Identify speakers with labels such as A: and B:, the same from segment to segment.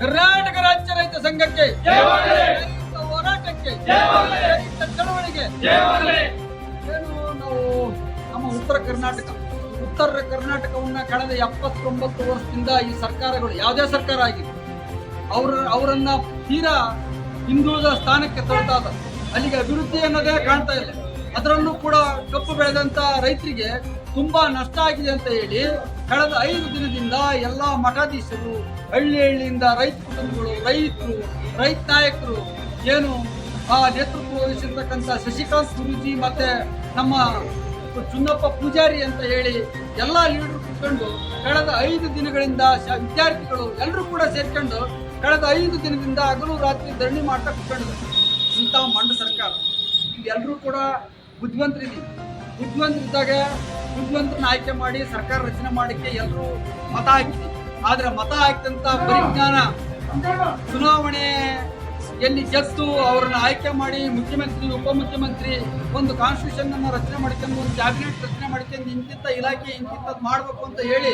A: ಕರ್ನಾಟಕ ರಾಜ್ಯ ರೈತ ಸಂಘಕ್ಕೆ ಹೋರಾಟಕ್ಕೆ ಚಳವಳಿಗೆ. ಏನು ನಾವು ನಮ್ಮ ಉತ್ತರ ಕರ್ನಾಟಕ, ಉತ್ತರ ಕರ್ನಾಟಕವನ್ನ ಕಳೆದ ಎಪ್ಪತ್ತೊಂಬತ್ತು ವರ್ಷದಿಂದ ಈ ಸರ್ಕಾರಗಳು ಯಾವುದೇ ಸರ್ಕಾರ ಆಗಿದೆ ಅವ್ರ, ಅವರನ್ನ ತೀರಾ ಹಿಂದುಳಿದ ಸ್ಥಾನಕ್ಕೆ ತಳ್ತಾ ಅಲ್ಲಿಗೆ ಅಭಿವೃದ್ಧಿ ಅನ್ನೋದೇ ಕಾಣ್ತಾ ಇಲ್ಲ. ಅದರಲ್ಲೂ ಕೂಡ ಕಪ್ಪು ಬೆಳೆದಂತ ರೈತರಿಗೆ ತುಂಬಾ ನಷ್ಟ ಆಗಿದೆ ಅಂತ ಹೇಳಿ ಕಳೆದ ಐದು ದಿನದಿಂದ ಎಲ್ಲ ಮಠಾಧೀಶರು ಹಳ್ಳಿ ಹಳ್ಳಿಯಿಂದ ರೈತ ಕುಟುಂಬಗಳು, ರೈತರು, ರೈತ ನಾಯಕರು, ಏನು ಆ ನೇತೃತ್ವ ವಹಿಸಿರ್ತಕ್ಕಂಥ ಶಶಿಕಾಂತ್ ಗುರೂಜಿ ಮತ್ತೆ ನಮ್ಮ ಚುನ್ನಪ್ಪ ಪೂಜಾರಿ ಅಂತ ಹೇಳಿ ಎಲ್ಲ ಲೀಡರ್ ಕುತ್ಕೊಂಡು ಕಳೆದ ಐದು ದಿನಗಳಿಂದ ವಿದ್ಯಾರ್ಥಿಗಳು ಎಲ್ಲರೂ ಕೂಡ ಸೇರ್ಕೊಂಡು ಕಳೆದ ಐದು ದಿನದಿಂದ ಹಗಲು ರಾತ್ರಿ ಧರಣಿ ಮಾಡ್ತಾ ಕುತ್ಕೊಂಡಿದ್ದಾರೆ. ಇಂಥ ಮಂಡ ಸರ್ಕಾರ. ಎಲ್ಲರೂ ಕೂಡ ಬುದ್ಧಿವಂತರಿದ್ದೀವಿ. ಬುದ್ಧಿವಂತರಿದ್ದಾಗ ಬುದ್ಧಿವಂತರನ್ನ ಆಯ್ಕೆ ಮಾಡಿ ಸರ್ಕಾರ ರಚನೆ ಮಾಡಕ್ಕೆ ಎಲ್ಲರೂ ಮತ ಹಾಕಿದ್ರು. ಆದ್ರೆ ಮತ ಹಾಕಿದಂತ ಪರಿಜ್ಞಾನ ಚುನಾವಣೆ ಎಲ್ಲಿ ಗೆದ್ದು ಅವರನ್ನ ಆಯ್ಕೆ ಮಾಡಿ ಮುಖ್ಯಮಂತ್ರಿ, ಉಪಮುಖ್ಯಮಂತ್ರಿ ಒಂದು ಕಾನ್ಸ್ಟಿಟ್ಯೂಷನ್ ಅನ್ನ ರಚನೆ ಮಾಡ್ಕೊಂಡು, ಒಂದು ಕ್ಯಾಬಿನೆಟ್ ರಚನೆ ಮಾಡ್ಕೊಂಡು ಇಂತಿಂತ ಇಲಾಖೆ ಇಂತಿಂತದ್ ಮಾಡ್ಬೇಕು ಅಂತ ಹೇಳಿ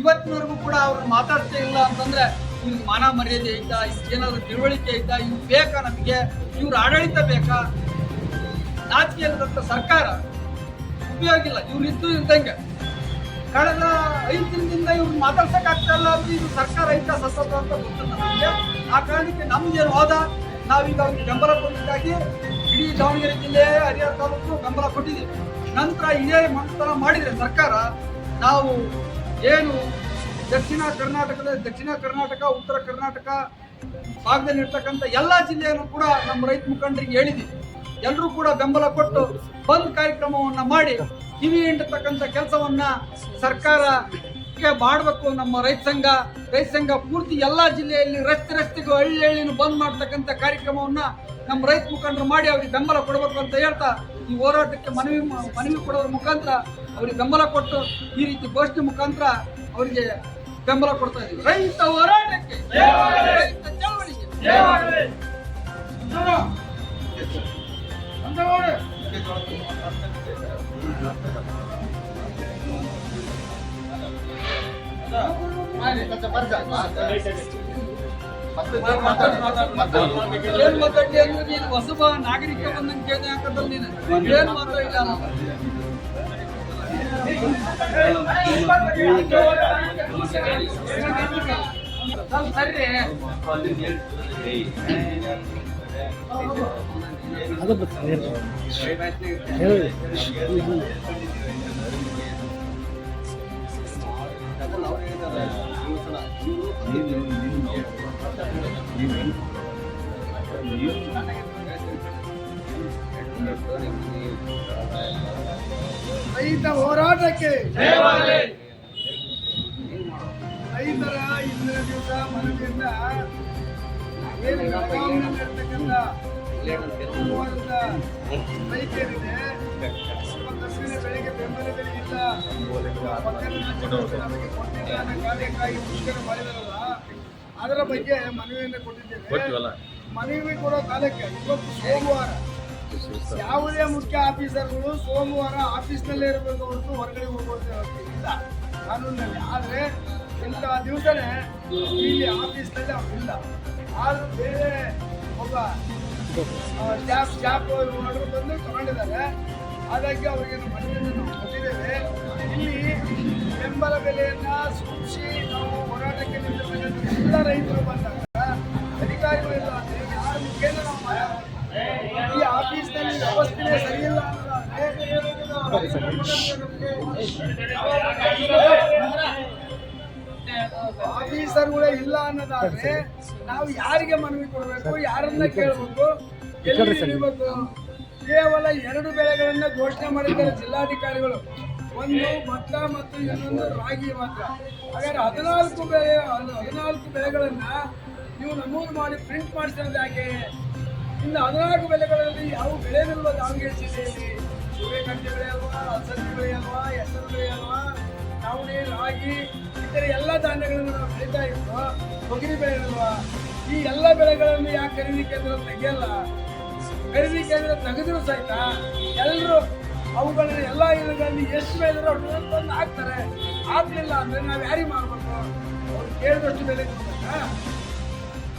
A: ಇವತ್ತಿನವರೆಗೂ ಕೂಡ ಅವ್ರನ್ನ ಮಾತಾಡ್ತಾ ಇಲ್ಲ ಅಂತಂದ್ರೆ ಇವ್ರಿಗೆ ಮಾನ ಮರ್ಯಾದೆ ಐತಾ ಏನಾದ್ರು ತಿಳುವಳಿಕೆ ಇದ್ದ ಇವ್ರು ಬೇಕಾ ನಮಗೆ? ಇವ್ರ ಆಡಳಿತ ಬೇಕಾ? ನಾಚಿಕೆ ಸರ್ಕಾರ ಉಪಯೋಗ ಇಲ್ಲ ಇವ್ರು ಇದ್ದು ಇದ್ದಂಗೆ. ಕಳೆದ ಐದು ದಿನದಿಂದ ಇವ್ರು ಮಾತಾಡ್ಸಕ್ ಅಂದ್ರೆ ಇದು ಸರ್ಕಾರ ಐತ ಸತ್ತದ ಅಂತ ಗೊತ್ತಿಲ್ಲ ನಮಗೆ. ಆ ಕಾರಣಕ್ಕೆ ನಮ್ಗೇನು ಹೋದ? ನಾವೀಗ ಅವ್ರಿಗೆ ಬೆಂಬಲ ಕೊಟ್ಟಿದ್ದಾಗಿ ಇಡೀ ದಾವಣಗೆರೆ ಜಿಲ್ಲೆ, ಹರಿಹರ ತಾಲೂಕು ಬೆಂಬಲ ಕೊಟ್ಟಿದ್ದೀವಿ. ನಂತರ ಇದೇ ಮಂತ್ರ ಮಾಡಿದ್ರೆ ಸರ್ಕಾರ, ನಾವು ಏನು ದಕ್ಷಿಣ ಕರ್ನಾಟಕದ, ದಕ್ಷಿಣ ಕರ್ನಾಟಕ, ಉತ್ತರ ಕರ್ನಾಟಕ ಭಾಗದಲ್ಲಿ ಎಲ್ಲ ಎಲ್ಲಾ ಜಿಲ್ಲೆಯನ್ನು ಕೂಡ ನಮ್ಮ ರೈತ ಮುಖಂಡರಿಗೆ ಹೇಳಿದ್ದೀವಿ. ಎಲ್ಲರೂ ಕೂಡ ಬೆಂಬಲ ಕೊಟ್ಟು ಬಂದ್ ಕಾರ್ಯಕ್ರಮವನ್ನ ಮಾಡಿ ಕಿವಿ ಹಿಂಡತಕ್ಕಂಥ ಕೆಲಸವನ್ನ ಸರ್ಕಾರ ಮಾಡಬೇಕು ನಮ್ಮ ರೈತ ಸಂಘ. ರೈತ ಸಂಘ ಪೂರ್ತಿ ಎಲ್ಲಾ ಜಿಲ್ಲೆಯಲ್ಲಿ ರಸ್ತೆ ರಸ್ತೆಗೂ ಹಳ್ಳಿ ಹಳ್ಳಿನೂ ಬಂದ್ ಮಾಡ್ತಕ್ಕಂಥ ಕಾರ್ಯಕ್ರಮವನ್ನ ನಮ್ಮ ರೈತ ಮುಖಂಡರು ಮಾಡಿ ಅವ್ರಿಗೆ ಬೆಂಬಲ ಕೊಡಬೇಕು ಅಂತ ಹೇಳ್ತಾ ಈ ಹೋರಾಟಕ್ಕೆ ಮನವಿ ಮನವಿ ಕೊಡೋದ್ರ ಮುಖಾಂತರ ಅವ್ರಿಗೆ ಬೆಂಬಲ ಕೊಟ್ಟು ಈ ರೀತಿ ಘೋಷಣೆ ಮುಖಾಂತರ ಅವರಿಗೆ ಬೆಂಬಲ ಕೊಡ್ತಾ ಇದ್ದೀವಿ. ರೈತ ಹೋರಾಟಕ್ಕೆ, ರೈತ ಚಳವಳಿಗೆ. ಏನ್ ಮಾತಾಡ್ಲಿ ಅಂದ್ರೆ ನೀನು ಹೊಸಬ ನಾಗರಿಕ ಬಂದಂಗೆ ಕೇಳಿದೆ ಯಾಕಂದ್ರೆ ನೀನು ಏನ್ ಮಾತಾಡಿಲ್ಲ ಅನ್ನೋದು. ಸ್ವಲ್ಪ ಸರ್ರಿ
B: ರೈತ ಹೋರಾಟಕ್ಕೆ ರೈತರ ಇಂದಿನ ದಿವಸ ಮನದಿಂದ ಏನು ಕಾರ್ಯಕ್ಕಾಗಿ ಮುಷ್ಕರ ಮಾಡಿದಾರಲ್ಲ ಅದರ ಬಗ್ಗೆ ಮನವಿಯನ್ನು ಕೊಟ್ಟಿದ್ದೇವೆ. ಮನವಿ ಕೊಡೋ ಕಾಲಕ್ಕೆ ಇವತ್ತು ಸೋಮವಾರ ಯಾವುದೇ ಮುಖ್ಯ ಆಫೀಸರ್ಗಳು ಸೋಮವಾರ ಆಫೀಸ್ನಲ್ಲೇ ಇರಬೇಕು ಹೊರತು ಹೊರಗಡೆ ಹೋಗೋದು ಇಲ್ಲ. ಕಾನೂನಿನಲ್ಲಿ. ಆದರೆ ಎಲ್ಲ ದಿವಸನೇ ಇಲ್ಲಿ ಆಫೀಸ್ನಲ್ಲಿ ಅವ್ರಿಲ್ಲ ಆದರೂ ಬೇರೆ ಒಬ್ಬ ಸ್ಟಾಫ್ ಸ್ಟಾಫ್ ಆರ್ಡರ್ ಬಂದು ತಗೊಂಡಿದ್ದಾರೆ ಹಾಗಾಗಿ ಅವರಿಗೆ ನಾವು ಮನವಿಯನ್ನು ನಾವು ಇಲ್ಲಿ ಬೆಂಬಲ ಬೆಲೆಯನ್ನು ಸೂಚಿಸಿ ನಾವು ಹೋರಾಟಕ್ಕೆ ನಿಂತಿರ್ತಕ್ಕಂಥ ಎಲ್ಲ ರೈತರು ಬಂದಾಗ ಅಧಿಕಾರಿಗಳಿಲ್ಲ ಯಾರು ಯಾರ ಮುಖೇನ? ಈ ಆಫೀಸ್ನಲ್ಲಿ ವ್ಯವಸ್ಥೆ ಸರಿಯಿಲ್ಲ ಇಲ್ಲ ಆಫೀಸರ್ಗಳೇ ಇಲ್ಲ ಅನ್ನೋದಾದ್ರೆ ನಾವು ಯಾರಿಗೆ ಮನವಿ ಕೊಡಬೇಕು? ಯಾರನ್ನ ಕೇಳಬೇಕು? ಎಲ್ಲಿ ಕೇವಲ ಎರಡು ಬೆಳೆಗಳನ್ನ ಘೋಷಣೆ ಮಾಡಿದ್ದಾರೆ ಜಿಲ್ಲಾಧಿಕಾರಿಗಳು. ಒಂದು ಭತ್ತ ಮತ್ತು ಇನ್ನೊಂದು ರಾಗಿ ಮಾತ್ರ. ಹಾಗಾದ್ರೆ ಹದಿನಾಲ್ಕು ಬೆಳೆ ಹದಿನಾಲ್ಕು ಬೆಳೆಗಳನ್ನ ನೀವು ನಮೂದು ಮಾಡಿ ಪ್ರಿಂಟ್ ಮಾಡಿಸಿರೋದು ಯಾಕೆ? ಇನ್ನು ಹದಿನಾಲ್ಕು ಬೆಳೆಗಳಲ್ಲಿ ಯಾವ ಬೆಳೆಗಳಿಲ್ವ ದಾವಣಗೆರೆ ಜಿಲ್ಲೆಯಲ್ಲಿ? ಸೂರ್ಯಕಾಂತಿ ಬೆಳೆ ಅಲ್ವಾ ಅಲಸಂದಿ ಬೆಳೆ ಅಲ್ವಾ ಹೆಸರು ಬೆಳೆ ಅಲ್ವಾ? ನವಣೆ ರಾಗಿ ಇತರೆ ಎಲ್ಲ ಧಾನ್ಯಗಳನ್ನು ನಾವು ಬೆಳೀತಾ ಇದ್ವು, ತೊಗರಿ ಬೆಳೆ ಅಲ್ವಾ ಈ ಎಲ್ಲ ಬೆಳೆಗಳನ್ನು ಯಾಕೆ ಖರೀದಿ ಕೇಂದ್ರ ತೆಗೆಯಲ್ಲ? ಖರೀದಿ ಕೇಂದ್ರ ತೆಗೆದ್ರು ಸಹಿತ ಎಲ್ಲರೂ ಅವುಗಳನ್ನ ಎಲ್ಲ ಇವುಗಳಲ್ಲಿ ಎಷ್ಟು ಬೆಳೆದ್ರು ಅಷ್ಟು ತಂದು ಹಾಕ್ತಾರೆ. ಆಗ್ಲಿಲ್ಲ ಅಂದ್ರೆ ನಾವು ಯಾರಿಗೆ ಮಾಡ್ಬೇಕು ಕೇಳಿದಷ್ಟು ಬೆಲೆ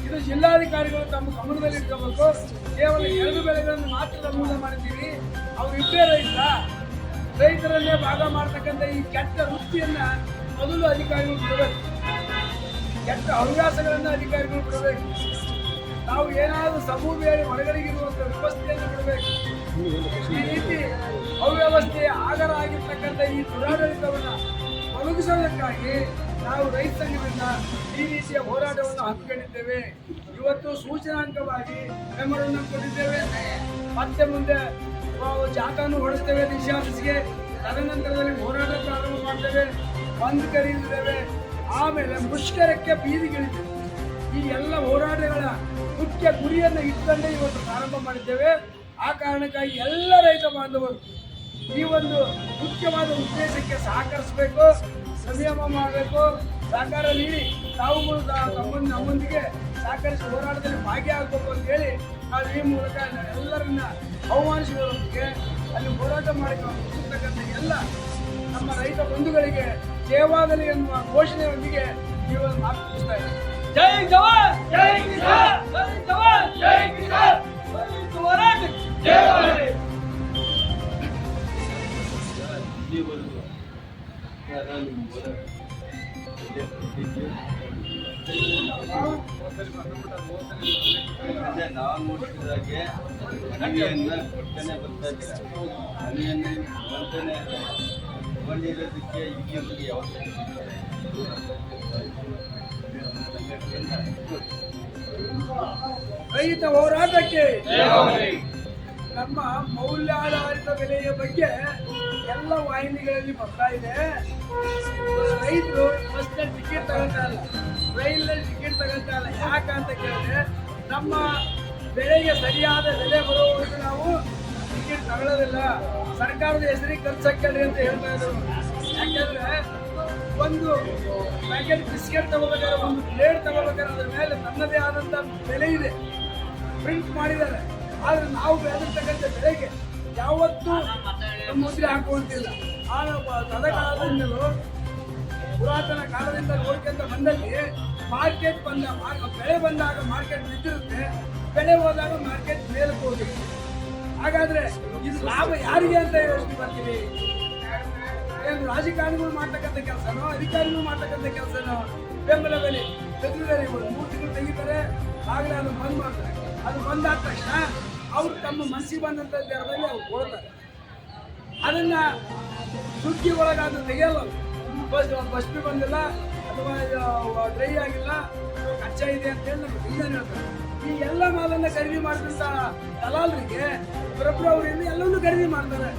B: ಇದು ಜಿಲ್ಲಾಧಿಕಾರಿಗಳು ತಮ್ಮ ಗಮನದಲ್ಲಿ ಇಟ್ಕೋಬೇಕು ಕೇವಲ ಎರಡು ಬೆಳೆಗಳನ್ನು ಮಾತ್ರ ಮೂಲ ಮಾಡಿದ್ದೀವಿ. ಅವ್ರು ಇಬ್ಬರೇ ರೈತ ರೈತರನ್ನೇ ಭಾಗ ಮಾಡ್ತಕ್ಕಂಥ ಈ ಕೆಟ್ಟ ವೃತ್ತಿಯನ್ನ ಮೊದಲು ಅಧಿಕಾರಿಗಳು ಬಿಡಬೇಕು. ಕೆಟ್ಟ ಹವ್ಯಾಸಗಳನ್ನು ಅಧಿಕಾರಿಗಳು ಬಿಡಬೇಕು. ನಾವು ಏನಾದರೂ ಸಮೂಹದಲ್ಲಿ ಹೊರಗಡೆಗಿರುವಂಥ ವ್ಯವಸ್ಥೆಯನ್ನು ಬಿಡಬೇಕು. ಈ ರೀತಿ ಅವ್ಯವಸ್ಥೆ ಆಗರ ಆಗಿರ್ತಕ್ಕಂಥ ಈ ದುರಾಡಳಿತವನ್ನ ಒದಗಿಸೋದಕ್ಕಾಗಿ ನಾವು ರೈತ ಸಂಘದಿಂದ ಈ ರೀತಿಯ ಹೋರಾಟವನ್ನು ಹಮ್ಮಿಕೊಂಡಿದ್ದೇವೆ. ಇವತ್ತು ಸೂಚನಾಂಕವಾಗಿ ಮೆಮೊರನ್ನು ಕೊಟ್ಟಿದ್ದೇವೆ. ಮತ್ತೆ ಮುಂದೆ ನಾವು ಜಾಥಾನು ಹೊಡೆಸ್ತೇವೆ ಡಿಸಿ ಆಫೀಸ್ಗೆ ತದನಂತರದಲ್ಲಿ ಹೋರಾಟ ಪ್ರಾರಂಭ ಮಾಡ್ತೇವೆ, ಬಂದ್ ಕರೀತೇವೆ. ಆಮೇಲೆ ಮುಷ್ಕರಕ್ಕೆ ಬೀದಿಗಿಳಿತೇವೆ. ಈ ಎಲ್ಲ ಹೋರಾಟಗಳ ಮುಖ್ಯ ಗುರಿಯನ್ನು ಇಟ್ಕೊಂಡೇ ಇವತ್ತು ಪ್ರಾರಂಭ ಮಾಡಿದ್ದೇವೆ. ಆ ಕಾರಣಕ್ಕಾಗಿ ಎಲ್ಲ ರೈತ ಬಾಂಧವರು ಈ ಒಂದು ಮುಖ್ಯವಾದ ಉದ್ದೇಶಕ್ಕೆ ಸಹಕರಿಸಬೇಕು, ಸಂಯಮ ಮಾಡಬೇಕು, ಸಹಕಾರ ನೀಡಿ ತಾವು ತಮ್ಮನ್ನು ನಮ್ಮೊಂದಿಗೆ ಸಹಕರಿಸಿ ಹೋರಾಟದಲ್ಲಿ ಭಾಗಿಯಾಗಬೇಕು ಅಂತ ಹೇಳಿ ನಾವು ಈ ಮೂಲಕ ಎಲ್ಲರನ್ನ ಆಹ್ವಾನಿಸುವುದರೊಂದಿಗೆ ಅಲ್ಲಿ ಹೋರಾಟ ಮಾಡಿರ್ತಕ್ಕಂಥ ಎಲ್ಲ ನಮ್ಮ ರೈತ ಬಂಧುಗಳಿಗೆ ಸೇವಾಗಲಿ ಎನ್ನುವ ಘೋಷಣೆಯೊಂದಿಗೆ ಈ ಜೈ ಮಾತು ಮುಗಿಸ್ತಾ ಕಿಸಾನ್
A: ಜೈ ಜವಾನ್! ಜೈ ಕಿಸಾನ್! ಜೈ ಜವಾನ್! ಜೈ ಕಿಸಾನ್! ರೈತ ಹೋರಾಟಕ್ಕೆ ಜೈ
C: ಯಾವತ್ತೂ
B: ರೈತ ಹೋರಾಟಕ್ಕೆ ನಮ್ಮ ಮೌಲ್ಯಾಧಾರಿತ ಬೆಲೆಯ ಬಗ್ಗೆ ಎಲ್ಲ ವಾಹಿನಿಗಳಲ್ಲಿ ಬರ್ತಾ ಇದೆ. ರೈತರು ಮತ್ತೆ ಟಿಕೆಟ್ ತಗೊಳ್ತಾ ರೈಲ್ನಲ್ಲಿ ಟಿಕೆಟ್ ತಗೊಳ್ತಾ ಇಲ್ಲ. ಯಾಕಂತ ಕೇಳಿದ್ರೆ ನಮ್ಮ ಬೆಳೆಗೆ ಸರಿಯಾದ ಬೆಲೆ ಬರುವವರೆಗೂ ನಾವು ಟಿಕೆಟ್ ತಗೊಳ್ಳೋದಿಲ್ಲ. ಸರ್ಕಾರದ ಹೆಸರಿಗೆ ಹಾಕಲ್ರಿ ಅಂತ ಹೇಳ್ತಾ ಇದ್ರು. ಯಾಕಂದ್ರೆ ಒಂದು ಪ್ಯಾಕೆಟ್ ಬಿಸ್ಕೆಟ್ ತಗೋಬೇಕಾದ್ರೆ ಒಂದು ಪ್ಲೇಟ್ ತಗೋಬೇಕಾದ್ರೆ ಅದ್ರ ಮೇಲೆ ತನ್ನದೇ ಆದಂತ ಬೆಲೆ ಇದೆ. ಪ್ರಿಂಟ್ ಮಾಡಿದ್ದಾರೆ. ಆದರೆ ನಾವು ಬೆಳೆದಿರ್ತಕ್ಕಂಥ ಬೆಳೆಗೆ ಯಾವತ್ತೂ ಮುದ್ರೆ ಹಾಕುವಂತಿಲ್ಲ. ಆ ತದಕಾಲದಿಂದಲೂ ಪುರಾತನ ಕಾಲದಿಂದ ನೋಡ್ಕೊಂತ ಬಂದಲ್ಲಿ ಮಾರ್ಕೆಟ್ ಬಂದ ಬೆಳೆ ಬಂದಾಗ ಮಾರ್ಕೆಟ್ ಬಿದ್ದಿರುತ್ತೆ. ಬೆಳೆ ಹೋದಾಗ ಮಾರ್ಕೆಟ್ ಹೋಗುತ್ತೆ. ಹಾಗಾದ್ರೆ ಇದು ಲಾಭ ಯಾರಿಗೆ ಅಂತ ಯೋಚನೆ ಬರ್ತೀವಿ ಏನು ರಾಜಕಾರಣಿಗಳು ಮಾಡ್ತಕ್ಕಂಥ ಕೆಲಸನೋ, ಅಧಿಕಾರಿಗಳು ಮಾಡ್ತಕ್ಕಂಥ ಕೆಲಸನೋ? ಬೆಂಬಲ ಬೆಲೆ ತೆಗೆದಿದ್ದಾರೆ ಮೂರು ತಿಂಗಳು ತೆಗಿತಾರೆ, ಆಗಲೇ ಅದು ಬಂದ್ ಮಾಡ್ತಾರೆ. ಅದು ಬಂದಾದ ತಕ್ಷಣ ಅವ್ರು ತಮ್ಮ ಮನಸ್ಸಿಗೆ ಬಂದಂಥ ದರದಲ್ಲಿ ಅವ್ರು ಕೊಡ್ತಾರೆ. ಅದನ್ನ ಸುದ್ದಿ ಒಳಗೆ ಅದು ತೆಗೆಯಲ್ಲ ಬಸ್ ಬಸ್ ಬಂದಿಲ್ಲ, ಅಥವಾ ಡ್ರೈ ಆಗಿಲ್ಲ ಕಚ್ಚಾ ಇದೆ ಅಂತ ಹೇಳಿ ನಮ್ಗೆ ರೀಸನ್ ಹೇಳ್ತಾರೆ. ಈ ಎಲ್ಲ ಮಾಲನ್ನ ಖರೀದಿ ಮಾಡಿದಂತ ದಲಾಲರಿಗೆ ಒಬ್ಬರೊಬ್ಬರು ಅವರಿಂದ ಎಲ್ಲವನ್ನೂ ಖರೀದಿ ಮಾಡ್ತಾರೆ.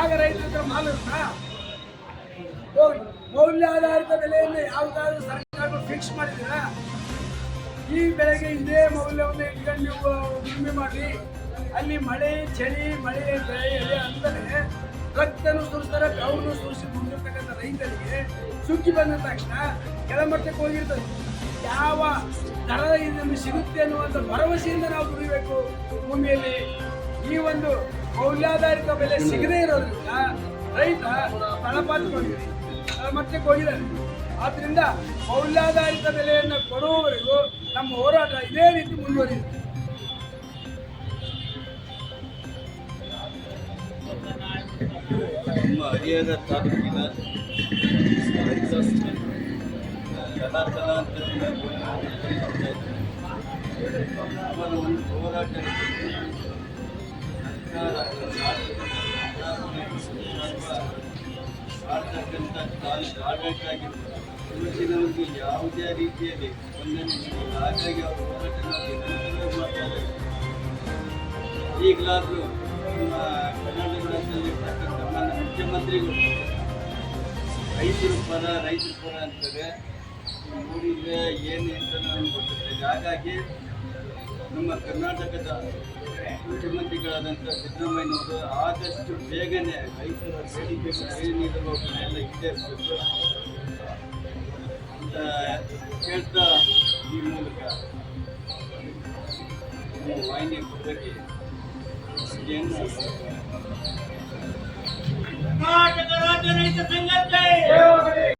B: ಆಗ ರೈತರ ಹತ್ರ ಮಾಲ್ ಮೌಲ್ಯ ಮೌಲ್ಯಾಧಾರಿತ ಬೆಲೆಯನ್ನು ಯಾವುದಾದ್ರೂ ಸರ್ಕಾರ ಫಿಕ್ಸ್ ಮಾಡಿದ್ದೀರಾ? ಈ ಬೆಳೆಗೆ ಇದೇ ಮೌಲ್ಯವನ್ನು ಇಟ್ಕೊಂಡು ನೀವು ಕಡಿಮೆ ಮಾಡಿ, ಅಲ್ಲಿ ಮಳೆ, ಚಳಿ, ಮಳೆ, ಬೆಳೆ ಅಂದರೆ ರಕ್ತನು ಸುರಿಸ್ತಾರೆ, ಗೌನು ಸುರಿಸಿ ಮುಂದಿರ್ತಕ್ಕಂಥ ರೈತರಿಗೆ ಸುಗ್ಗಿ ಬಂದ ತಕ್ಷಣ ಕೆಳಮಟ್ಟಕ್ಕೆ ಹೋಗಿರ್ತದೆ. ಯಾವ ದರ ಇದನ್ನು ಸಿಗುತ್ತೆ ಅನ್ನುವಂಥ ಭರವಸೆಯಿಂದ ನಾವು ದುಡಿಬೇಕು ಭೂಮಿಯಲ್ಲಿ. ಈ ಒಂದು ಮೌಲ್ಯಾಧಾರಿತ ಬೆಲೆ ಸಿಗದೇ ಇರೋದ್ರಿಂದ ರೈತ ತಳಪಾತ್ಕೊಂಡಿದೆ. ತಳಮಟ್ಟಕ್ಕೆ ಹೋಗಿದ್ದಾರೆ. ಆದ್ರಿಂದ ಮೌಲ್ಯಾಧಾರಿತ ಬೆಲೆಯನ್ನು ಕೊಡುವವರೆಗೂ ನಮ್ಮ ಹೋರಾಟ ಇದೇ ರೀತಿ ಮುಂದುವರಿಯುತ್ತೆ.
C: ನಮ್ಮ ಹರಿಹರ ತಾಲೂಕಿನ ರೈತ ತಲಾ ತಲಾಂತರದಿಂದ ಅವರ ಒಂದು ಹೋರಾಟ ಸರ್ಕಾರ ಆಡ್ತಕ್ಕಂಥ ತಾಲೂಕು ಆಡಳಿತ ಆಗಿರ್ಬೋದು ಇವತ್ತಿನವರೆಗೆ ಯಾವುದೇ ರೀತಿಯಲ್ಲಿ ಸ್ಪಂದನೆ ನೀಡಿಲ್ಲ ಹಾಗಾಗಿ ಅವರು ಹೋರಾಟ ನಿರಂತರವಾಗಿ ಮಾಡ್ತಾ ಇದ್ದಾರೆ ಈಗಲಾದರೂ ನಮ್ಮ ಕರ್ನಾಟಕ ರಾಜ್ಯದಲ್ಲಿರ್ತಕ್ಕಂಥ ಮಾನ್ಯ ಮುಖ್ಯಮಂತ್ರಿಗಳು ರೈತರ ಪರ ರೈತರ ಪರ ಅಂತಾರೆ ನೋಡಿದ್ರೆ ಏನು ಅಂತ ನನಗೆ ಗೊತ್ತಿಲ್ಲ. ಹಾಗಾಗಿ ನಮ್ಮ ಕರ್ನಾಟಕದ ಮುಖ್ಯಮಂತ್ರಿಗಳಾದಂಥ ಸಿದ್ದರಾಮಯ್ಯನವರು ಆದಷ್ಟು ಬೇಗನೆ ರೈತರ ಎಲ್ಲ ಈಡೇರಿಸಬೇಕು ಅಂತ ಹೇಳ್ತಾ ಈ ಮೂಲಕ ವಾಹಿನಿ ಬಗ್ಗೆ ಏನು
D: कर्नाटक राज्य रहित संघाचे